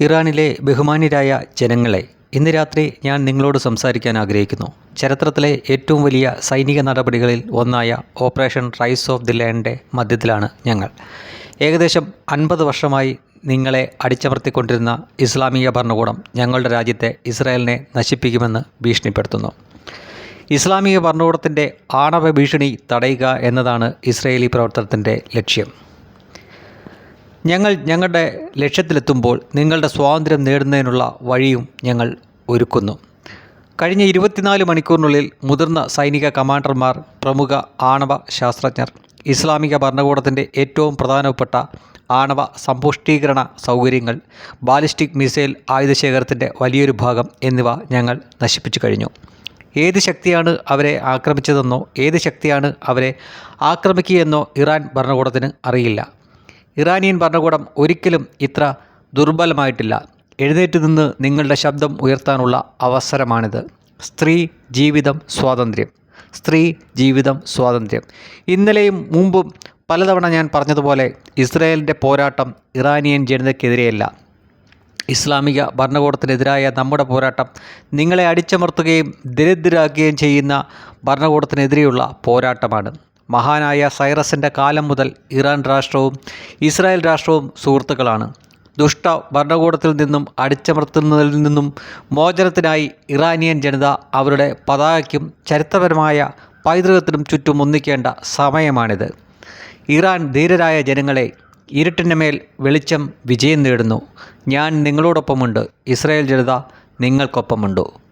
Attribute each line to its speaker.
Speaker 1: ഇറാനിലെ ബഹുമാന്യരായ ജനങ്ങളെ ഇന്ന് രാത്രി ഞാൻ നിങ്ങളോട് സംസാരിക്കാൻ ആഗ്രഹിക്കുന്നു. ചരിത്രത്തിലെ ഏറ്റവും വലിയ സൈനിക നടപടികളിൽ ഒന്നായ ഓപ്പറേഷൻ റൈസ് ഓഫ് ദി ലാൻഡിന്റെ മധ്യത്തിലാണ് ഞങ്ങൾ. ഏകദേശം അൻപത് വർഷമായി നിങ്ങളെ അടിച്ചമർത്തിക്കൊണ്ടിരുന്ന ഇസ്ലാമിക ഭരണകൂടം ഞങ്ങളുടെ രാജ്യത്തെ ഇസ്രായേലിനെ നശിപ്പിക്കുമെന്ന് ഭീഷണിപ്പെടുത്തുന്നു. ഇസ്ലാമിക ഭരണകൂടത്തിന്റെ ആണവ ഭീഷണി തടയുക എന്നതാണ് ഇസ്രയേലി പ്രവർത്തനത്തിന്റെ ലക്ഷ്യം. ഞങ്ങൾ ഞങ്ങളുടെ ലക്ഷ്യത്തിലെത്തുമ്പോൾ നിങ്ങളുടെ സ്വാതന്ത്ര്യം നേടുന്നതിനുള്ള വഴിയും ഞങ്ങൾ ഒരുക്കുന്നു. കഴിഞ്ഞ ഇരുപത്തിനാല് മണിക്കൂറിനുള്ളിൽ മുതിർന്ന സൈനിക കമാൻഡർമാർ പ്രമുഖ ആണവ ശാസ്ത്രജ്ഞർ ഇസ്ലാമിക ഭരണകൂടത്തിന്റെ ഏറ്റവും പ്രധാനപ്പെട്ട ആണവ സമ്പുഷ്ടീകരണ സൗകര്യങ്ങൾ ബാലിസ്റ്റിക് മിസൈൽ ആയുധശേഖരത്തിന്റെ വലിയൊരു ഭാഗം എന്നിവ ഞങ്ങൾ നശിപ്പിച്ചു കഴിഞ്ഞു. ഏത് ശക്തിയാണ് അവരെ ആക്രമിച്ചതെന്നോ ഏത് ശക്തിയാണ് അവരെ ആക്രമിക്കുകയെന്നോ ഇറാൻ ഭരണകൂടത്തിന് അറിയില്ല. ഇറാനിയൻ ഭരണകൂടം ഒരിക്കലും ഇത്ര ദുർബലമായിട്ടില്ല. എഴുന്നേറ്റ് നിന്ന് നിങ്ങളുടെ ശബ്ദം ഉയർത്താനുള്ള അവസരമാണിത്. സ്ത്രീ ജീവിതം സ്വാതന്ത്ര്യം. സ്ത്രീ ജീവിതം സ്വാതന്ത്ര്യം. ഇന്നലെയും മുമ്പും പലതവണ ഞാൻ പറഞ്ഞതുപോലെ ഇസ്രായേലിന്റെ പോരാട്ടം ഇറാനിയൻ ജനതയ്ക്കെതിരെയല്ല. ഇസ്ലാമിക ഭരണകൂടത്തിനെതിരായ നമ്മുടെ പോരാട്ടം നിങ്ങളെ അടിച്ചമർത്തുകയും ദരിദ്രരാക്കുകയും ചെയ്യുന്ന ഭരണകൂടത്തിനെതിരെയുള്ള പോരാട്ടമാണ്. മഹാനായ സൈറസിന്റെ കാലം മുതൽ ഇറാൻ രാഷ്ട്രവും ഇസ്രായേൽ രാഷ്ട്രവും സുഹൃത്തുക്കളാണ്. ദുഷ്ട ഭരണകൂടത്തിൽ നിന്നും അടിച്ചമർത്തുന്നതിൽ നിന്നും മോചനത്തിനായി ഇറാനിയൻ ജനത അവരുടെ പതാകയ്ക്കും ചരിത്രപരമായ പൈതൃകത്തിനും ചുറ്റും ഒന്നിക്കേണ്ട സമയമാണിത്. ഇറാൻ ധീരരായ ജനങ്ങളെ ഇരുട്ടിന്റെ മേൽ വെളിച്ചം വിജയം നേടുന്നു. ഞാൻ നിങ്ങളോടൊപ്പമുണ്ട്. ഇസ്രായേൽ ജനത നിങ്ങൾക്കൊപ്പമുണ്ട്.